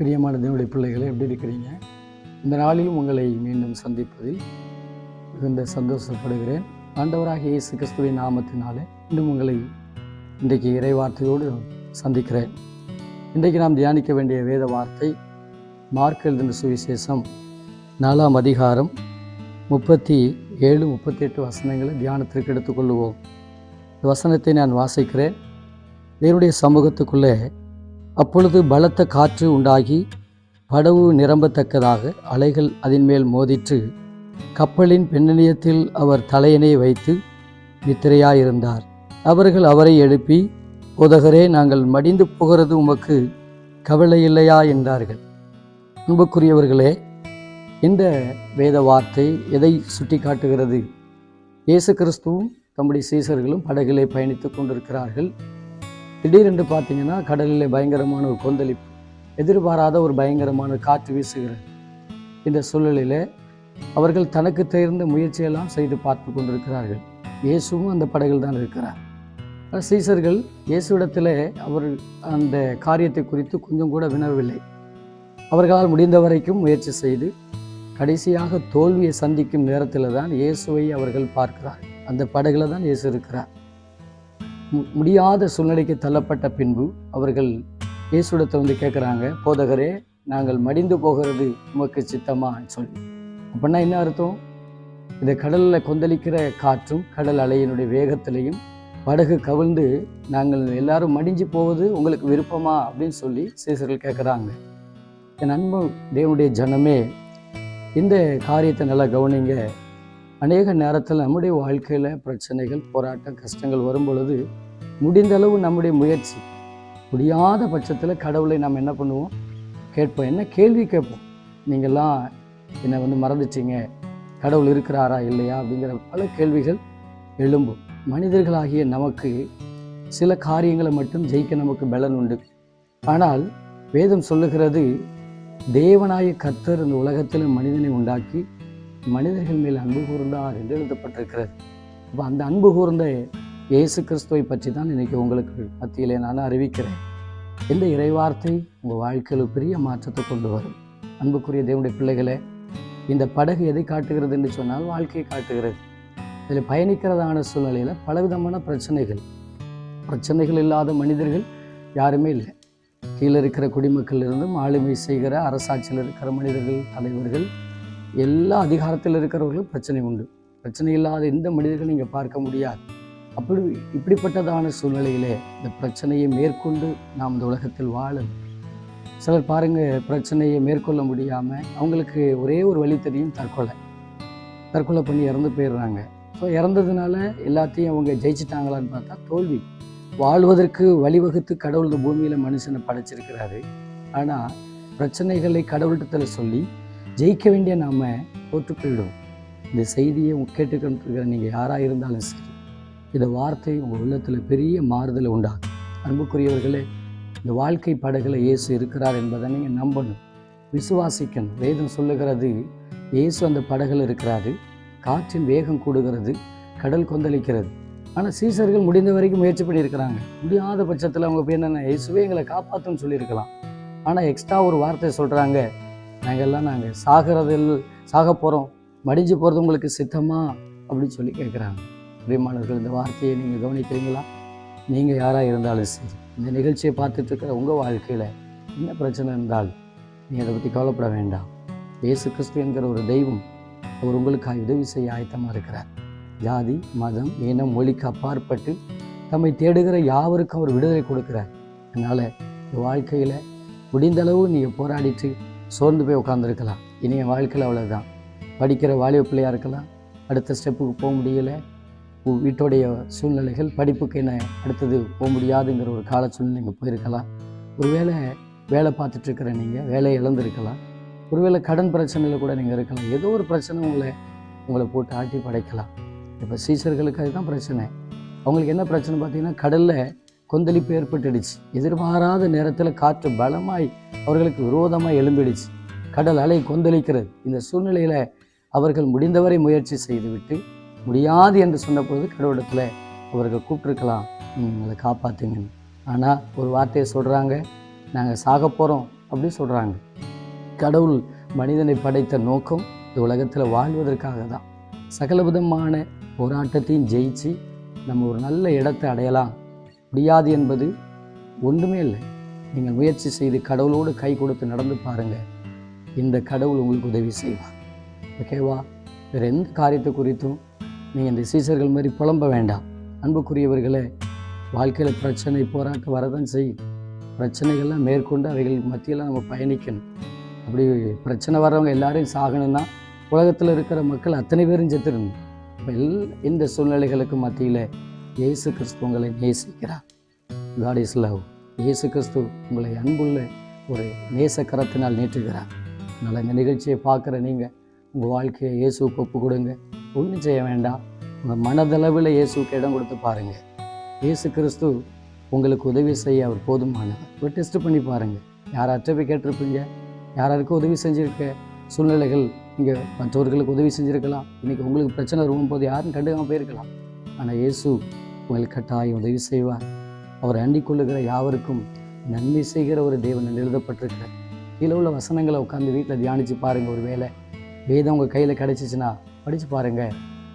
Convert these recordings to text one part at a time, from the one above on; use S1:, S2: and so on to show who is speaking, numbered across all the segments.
S1: பிரியமான தேவனுடைய பிள்ளைகளை எப்படி இருக்கிறீங்க? இந்த நாளிலும் உங்களை மீண்டும் சந்திப்பதில் மிகுந்த சந்தோஷப்படுகிறேன். ஆண்டவராக இயேசு கிறிஸ்துவின் நாமத்தினாலே இன்னும் உங்களை இன்றைக்கு இறைவார்த்தையோடு சந்திக்கிறேன். இன்றைக்கு நாம் தியானிக்க வேண்டிய வேத வார்த்தை மார்க் எழுதின சுவிசேஷம் நாலாம் அதிகாரம் முப்பத்தி ஏழு முப்பத்தி எட்டு வசனங்களை தியானத்திற்கு எடுத்துக்கொள்ளுவோம் இந்த வசனத்தை நான் வாசிக்கிறேன். தேவனுடைய சமூகத்துக்குள்ளே அப்பொழுது பலத்த காற்று உண்டாகி படவு நிரம்பத்தக்கதாக அலைகள் அதன் மேல் மோதிற்று கப்பலின் பின்னணியத்தில் அவர் தலையணை வைத்து நித்திரையாயிருந்தார். அவர்கள் அவரை எழுப்பி உதகரே நாங்கள் மடிந்து போகிறது உமக்கு கவலை இல்லையா என்றார்கள். அன்புக்குரியவர்களே இந்த வேத வார்த்தை எதை சுட்டி காட்டுகிறது இயேசு கிறிஸ்துவும் தம்முடைய சீசர்களும் படகிலே பயணித்து கொண்டிருக்கிறார்கள். திடீரென்று பார்த்தீங்கன்னா கடலில் பயங்கரமான ஒரு கொந்தளிப்பு எதிர்பாராத ஒரு பயங்கரமான காற்று வீசுகிறது. இந்த சூழலில் அவர்கள் தனக்கு தேர்ந்த முயற்சியெல்லாம் செய்து பார்த்து கொண்டிருக்கிறார்கள். இயேசுவும் அந்த படகில் தான் இருக்கிறார். சீசர்கள் இயேசுவிடத்தில் அவர் அந்த காரியத்தை குறித்து கொஞ்சம் கூட வினவவில்லை. அவர்களால் முடிந்த வரைக்கும் முயற்சி செய்து கடைசியாக தோல்வியை சந்திக்கும் நேரத்தில் தான் இயேசுவை அவர்கள் பார்க்கிறார் அந்த படகுல தான் இயேசு இருக்கிறார். முடியாத சூழ்நிலைக்கு தள்ளப்பட்ட பின்பு அவர்கள் இயேசுடத்தை வந்து கேட்குறாங்க போதகரே நாங்கள் மடிந்து போகிறது உமக்கு சித்தமான்னு சொல்லி. அப்படின்னா என்ன அர்த்தம்? இந்த கடலில் கொந்தளிக்கிற காற்றும் கடல் அலையினுடைய வேகத்திலையும் படகு கவிழ்ந்து நாங்கள் எல்லாரும் மடிஞ்சு போவது உங்களுக்கு விருப்பமா? அப்படின்னு சொல்லி சீசர்கள் கேட்குறாங்க. என் அன்பு தேவனுடைய ஜனமே இந்த காரியத்தை நல்லா கவனிங்க. அநேக நேரத்தில் நம்முடைய வாழ்க்கையில் பிரச்சனைகள் போராட்டம் கஷ்டங்கள் வரும் பொழுது முடிந்த அளவு நம்முடைய முயற்சி. முடியாத பட்சத்தில் கடவுளை நாம் என்ன பண்ணுவோம்? கேட்போம். என்ன கேள்வி கேட்போம்? நீங்கள்லாம் என்னை வந்து மறந்துச்சிங்க கடவுள் இருக்கிறாரா இல்லையா? அப்படிங்கிற பல கேள்விகள் எழும்பும். மனிதர்களாகிய நமக்கு சில காரியங்களை மட்டும் ஜெயிக்க நமக்கு பலன் உண்டு. ஆனால் வேதம் சொல்லுகிறது தேவனாய கர்த்தர் இந்த உலகத்தில் மனிதனை உண்டாக்கி மனிதர்கள் மேல் அன்பு கூர்ந்தார் என்று எழுதப்பட்டிருக்கிறது. அப்போ அந்த அன்பு கூர்ந்த இயேசு கிறிஸ்துவை பற்றி தான் இன்னைக்கு உங்களுக்கு மத்தியிலே நான் அறிவிக்கிறேன். இந்த இறைவார்த்தை உங்கள் வாழ்க்கையில் பெரிய மாற்றத்தை கொண்டு வரும். அன்புக்குரிய தேவனுடைய பிள்ளைகளே இந்த படகு எதை காட்டுகிறது என்று சொன்னால் வாழ்க்கையை காட்டுகிறது. இதில் பயணிக்கிறதான சூழ்நிலையில் பலவிதமான பிரச்சனைகள். பிரச்சனைகள் இல்லாத மனிதர்கள் யாருமே இல்லை. கீழே இருக்கிற குடிமக்கள் இருந்தும் ஆளுமை செய்கிற அரசாட்சியில் இருக்கிற மனிதர்கள் தலைவர்கள் எல்லா அதிகாரத்தில் இருக்கிறவர்களும் பிரச்சனை உண்டு. பிரச்சனை இல்லாத எந்த மனிதர்களும் நீங்கள் பார்க்க முடியாது. அப்படி இப்படிப்பட்டதான சூழ்நிலையிலே இந்த பிரச்சனையை மேற்கொண்டு நாம் இந்த உலகத்தில் வாழும் சிலர் பாருங்கள் பிரச்சனையை மேற்கொள்ள முடியாமல் அவங்களுக்கு ஒரே ஒரு வழி தெரியும் தற்கொலை. தற்கொலை பண்ணி இறந்து போயிடுறாங்க. ஸோ இறந்ததுனால எல்லாத்தையும் அவங்க ஜெயிச்சிட்டாங்களான்னு பார்த்தா தோல்வி. வாழ்வதற்கு வழிவகுத்து கடவுள் இந்த பூமியில் மனுஷனை படைச்சிருக்கிறாரு. ஆனால் பிரச்சனைகளை கடவுள்கிட்ட சொல்லி ஜெயிக்க வேண்டிய நாம் தோற்று இந்த செய்தியை கேட்டுக்கிட்டு இருக்கிற நீங்கள் யாராக இருந்தாலும் சரி இந்த வார்த்தை உங்கள் உள்ளத்தில் பெரிய மாறுதலை உண்டாகும் அன்புக்குரியவர்களே இந்த வாழ்க்கை படகுல இயேசு இருக்கிறார் என்பதை நீங்கள் நம்பணும். விசுவாசிக்கணும். வேதம் சொல்லுகிறது இயேசு அந்த படகுல இருக்கிறாரு. காற்றின் வேகம் கூடுகிறது கடல் கொந்தளிக்கிறது. ஆனால் சீசர்கள் முடிந்த வரைக்கும் முயற்சி பண்ணியிருக்கிறாங்க. முடியாத பட்சத்தில் அவங்க போய் என்னென்ன இயேசுவே எங்களை காப்பாற்றுன்னு சொல்லியிருக்கலாம். ஆனால் எக்ஸ்ட்ரா ஒரு வார்த்தை சொல்கிறாங்க நாங்கள்லாம் நாங்கள் சாகிறதில் சாக போகிறோம் மடிஞ்சு போகிறது உங்களுக்கு சித்தமா? அப்படின்னு சொல்லி கேட்குறாங்க. பிரியமானவர்கள் இந்த வார்த்தையை நீங்கள் கவனிக்கிறீங்களா? நீங்கள் யாராக இருந்தாலும் சரி இந்த நிகழ்ச்சியை பார்த்துட்டு இருக்கிற உங்கள் வாழ்க்கையில் என்ன பிரச்சனை இருந்தால் நீங்கள் அதை பற்றி கவலைப்பட வேண்டாம். இயேசு கிறிஸ்து என்கிற ஒரு தெய்வம் அவர் உங்களுக்காக உதவி செய்ய ஆயத்தமாக இருக்கிறார். ஜாதி மதம் இனம் மொழிக்கு அப்பாற்பட்டு தம்மை தேடுகிற யாவருக்கும் அவர் விடுதலை கொடுக்கிறார். அதனால் இந்த வாழ்க்கையில் முடிந்தளவு நீங்கள் போராடிட்டு சோர்ந்து போய் உட்காந்துருக்கலாம் இனி என் வாழ்க்கையில் அவ்வளோதான் படிக்கிற வாலிப பிள்ளையாக இருக்கலாம். அடுத்த ஸ்டெப்புக்கு போக முடியல. வீட்டுடைய வீட்டோடைய சூழ்நிலைகள் படிப்புக்கு என்ன அடுத்தது போக முடியாதுங்கிற ஒரு கால சூழ்நிலை நீங்கள் போயிருக்கலாம். ஒருவேளை வேலை பார்த்துட்ருக்கிற நீங்கள் வேலையை இழந்திருக்கலாம். ஒருவேளை கடன் பிரச்சனையில் கூட நீங்கள் இருக்கலாம். ஏதோ ஒரு பிரச்சனை உங்களை உங்களை போட்டு ஆட்டி படைக்கலாம். இப்போ சீசர்களுக்கு அதுதான் பிரச்சனை. அவங்களுக்கு என்ன பிரச்சனை பார்த்தீங்கன்னா கடலில் கொந்தளிப்பு ஏற்பட்டுடுச்சு. எதிர்பாராத நேரத்தில் காற்று பலமாய் அவர்களுக்கு விரோதமாக எழும்பிடுச்சு. கடல் அலை கொந்தளிக்கிறது. இந்த சூழ்நிலையில் அவர்கள் முடிந்தவரை முயற்சி செய்துவிட்டு முடியாது என்று சொன்னபொழுது கடவுளத்தில் அவர்கள் கூப்பிட்டுருக்கலாம். எங்களை காப்பாற்றுங்க ஆனால் ஒரு வார்த்தையை சொல்கிறாங்க நாங்கள் சாக போகிறோம் அப்படின்னு சொல்கிறாங்க கடவுள் மனிதனை படைத்த நோக்கம் இந்த உலகத்தில் வாழ்வதற்காக தான். சகல விதமான போராட்டத்தையும் ஜெயிச்சு நம்ம ஒரு நல்ல இடத்தை அடையலாம். முடியாது என்பது ஒன்றுமே இல்லை. நீங்கள் முயற்சி செய்து கடவுளோடு கை கொடுத்து நடந்து பாருங்கள். இந்த கடவுள் உங்களுக்கு உதவி செய்வார். ஓகேவா வேறு எந்த காரியத்தை குறித்தும் நீங்கள் இந்த சீசர்கள் மாதிரி புலம்ப வேண்டாம். அன்புக்குரியவர்களே வாழ்க்கையில் பிரச்சனை போராட்டம் வரதான் செய்யும். பிரச்சனைகள்லாம் மேற்கொண்டு அவைகள் மத்தியில் நம்ம பயணிக்கணும். அப்படி பிரச்சனை வர்றவங்க எல்லாரையும் சாகணும்னா உலகத்தில் இருக்கிற மக்கள் அத்தனை பேரும் செத்துருந்தோம் இப்போ எல் இந்த சூழ்நிலைகளுக்கு மத்தியில் இயேசு கிறிஸ்து உங்களை நேசிக்கிறார். காட் இஸ் லவ் இயேசு கிறிஸ்து உங்களை அன்புள்ள ஒரு நேசக்கரத்தினால் நீட்டுகிறார். அதனால் இந்த நிகழ்ச்சியை பார்க்குற நீங்கள் உங்கள் வாழ்க்கையை இயேசு ஒப்பு கொடுங்க. ஒன்றும் செய்ய வேண்டாம். உங்கள் மனதளவில் இயேசுவுக்கு இடம் கொடுத்து பாருங்கள் இயேசு கிறிஸ்து உங்களுக்கு உதவி செய்ய அவர் போதுமானவர். ஒரு டெஸ்ட் பண்ணி பாருங்கள் யாராற்ற போய் கேட்டிருப்பீங்க? யாராருக்கும் உதவி செஞ்சுருக்க சூழ்நிலைகள்? நீங்கள் மற்றவர்களுக்கு உதவி செஞ்சுருக்கலாம். இன்றைக்கி உங்களுக்கு பிரச்சனை வரும்போது யாரும் கண்டுக்காமல் போயிருக்கலாம். ஆனால் இயேசு உங்களுக்கு கட்டாயம் உதவி செய்வார். அவர் அண்டிக் கொள்ளுகிற யாவருக்கும் நன்மை செய்கிற ஒரு தேவன் என்று எழுதப்பட்டிருக்கிறார் கீழே உள்ள வசனங்களை உட்காந்து வீட்டில் தியானித்து பாருங்கள் ஒரு வேளை வேதம் உங்கள் கையில் கிடச்சிச்சின்னா படித்து பாருங்கள்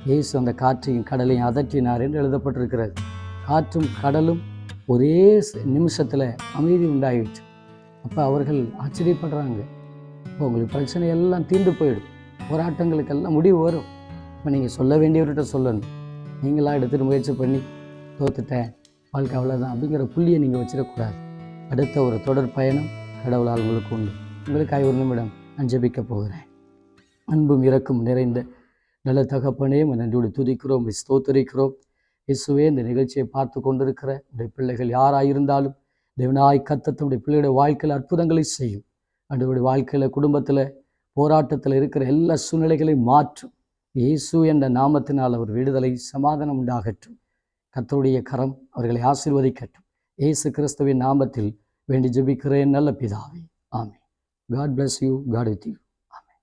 S1: இயேசு அந்த காற்றையும் கடலையும் அதற்றினார் என்று எழுதப்பட்டிருக்கிறது. காற்றும் கடலும் ஒரே நிமிஷத்தில் அமைதி உண்டாயிடுச்சு. அப்போ அவர்கள் ஆச்சரியப்படுறாங்க. இப்போ உங்களுக்கு பிரச்சனை எல்லாம் தீர்ந்து போயிடும். போராட்டங்களுக்கெல்லாம் முடிவு வரும். இப்போ நீங்கள் சொல்ல வேண்டியவர்கிட்ட சொல்லணும். நீங்களாக எடுத்துகிட்டு முயற்சி பண்ணி தோத்துட்டேன் வாழ்க்கை அவ்வளோதான் அப்படிங்கிற புள்ளியை நீங்கள் வச்சிடக்கூடாது. அடுத்த ஒரு தொடர் பயணம் கடவுளால் உங்களுக்கு உண்டு. உங்களுக்காக ஒரு நிமிடம் நான் ஜெபிக்க போகிறேன். அன்பும் இறக்கும் நிறைந்த நல்ல தகப்பனே நன்றியோடு துதிக்கிறோம். உம்மை ஸ்தோத்தரிக்கிறோம். இயேசுவே இந்த நிகழ்ச்சியை பார்த்து கொண்டிருக்கிற உடைய பிள்ளைகள் யாராயிருந்தாலும் தேவனாய் கத்தத்தனுடைய பிள்ளையுடைய வாழ்க்கையில் அற்புதங்களை செய்யும். அன்றைய வாழ்க்கையில் குடும்பத்தில் போராட்டத்தில் இருக்கிற எல்லா சூழ்நிலைகளையும் மாற்றும். இயேசு என்ற நாமத்தினால் அவர் விடுதலை சமாதானம் உண்டாகட்டும். கத்தருடைய கரம் அவர்களை ஆசீர்வதிக்கட்டும். இயேசு கிறிஸ்துவின் நாமத்தில் வேண்டி ஜபிக்கிறேன் நல்ல பிதாவே. ஆமே God bless you God with you ஆமே